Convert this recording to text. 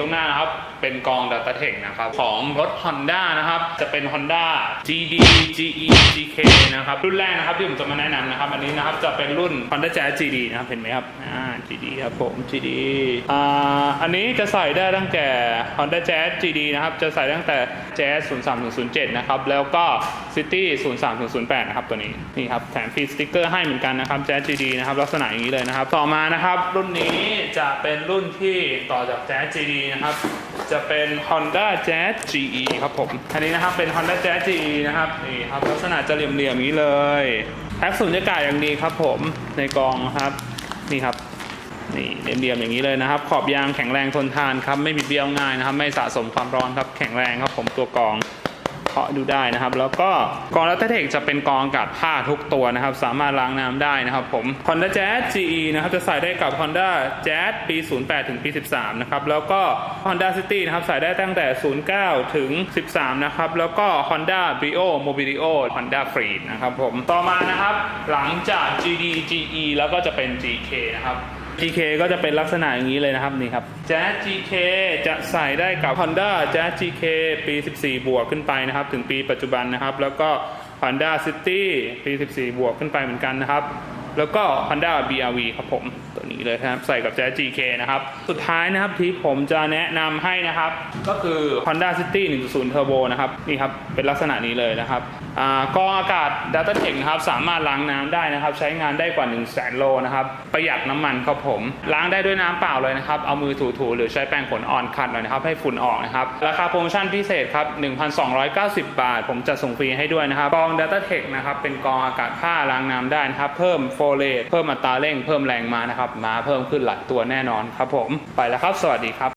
ตรงหน้านะครับเป็นกอง Data Tech นะครับของรถ Honda นะครับจะเป็น Honda GD GE GK นะครับรุ่นแรกนะครับที่ผมจะมาแนะนำนะครับอันนี้นะครับจะเป็นรุ่น Honda Jazz GD นะครับเห็นไหมครับอ่า GD ครับผม GD อ่าอันนี้จะใส่ได้ตั้งแต่ Honda Jazz GD นะครับจะใส่ตั้งแต่ Jazz 0307นะครับแล้วก็ City 0308 นะครับตัวนี้นี่ครับแถมฟรีสติ๊กเกอร์ให้เหมือนกันนะครับ Jazz GD นะครับลักษณะอย่างนี้เลยนะครับต่อมานะครับรุ่นนี้จะเป็นรุ่นที่ต่อจาก Jazz GD นะครับ จะเป็น Honda Jazz GE ครับผม อันนี้นะครับเป็น Honda Jazz GE นะครับ นี่ครับลักษณะจะเหลี่ยมๆอย่างนี้เลย แพ็กสุญญากาศอย่างดีครับผม ในกองครับ นี่ครับ นี่เหลี่ยมๆอย่างนี้เลยนะครับ ขอบยางแข็งแรงทนทานครับ ไม่บิดเบี้ยวง่ายนะครับ ไม่สะสมความร้อนครับ แข็งแรงครับผมตัวกอง เคาะดูได้นะครับ แล้วก็กองรัตเทคจะเป็นกองอากาศผ้าทุกตัวนะครับ สามารถล้างน้ำได้นะครับผม Honda Jazz GE นะครับจะใส่ได้กับ Honda Jazz ปี 08 ถึงปี 13 นะครับ แล้วก็ Honda City นะครับใส่ได้ตั้งแต่ 09 ถึง 13 นะครับ แล้วก็ Honda Brio Mobilio Honda Freed นะครับผม ต่อมานะครับหลังจาก GD GE แล้วก็จะเป็น GK นะครับ GK ก็จะเป็นลักษณะอย่างนี้เลยนะครับนี่ครับ Jazz GK จะใส่ได้กับ Honda Jazz GK ปี 14 บวกขึ้นไปนะครับ ถึงปีปัจจุบันนะครับ แล้วก็ Honda City ปี 14 บวกขึ้นไปเหมือนกันนะครับ แล้วก็ Honda BRV ครับผมตัวนี้เลยครับใส่กับ Jazz GK นะครับ สุดท้ายนะครับที่ผมจะแนะนำให้นะครับ ก็คือ Honda City 1.0 Turbo นะครับ นี่ครับ เป็นลักษณะนี้เลยนะครับอ่ากองอากาศ Data Tech นะครับ สามารถล้างน้ำได้นะครับ ใช้งานได้กว่า 1 0 0 0 0แสนโลนะครับ ประหยัดน้ำมันครับผม ล้างได้ด้วยน้ำเปล่าเลยนะครับ เอามือถูๆ หรือใช้แปรงขนอ่อนขัดหน่อยนะครับ ให้ฝุ่นออกนะครับ ราคาโปรโมชั่นพิเศษครับ 1,290 บาท ผมจะส่งฟรีให้ด้วยนะครับกอง Data Tech นะครับเป็นกองอากาศผ้าล้างน้ำได้นะครับเพิ่มโฟเลตเพิ่มอัตราเร่งเพิ่มแรงมานะครับมาเพิ่มขึ้นหลายตัวแน่นอนครับผมไปแล้วครับ สวัสดีครับ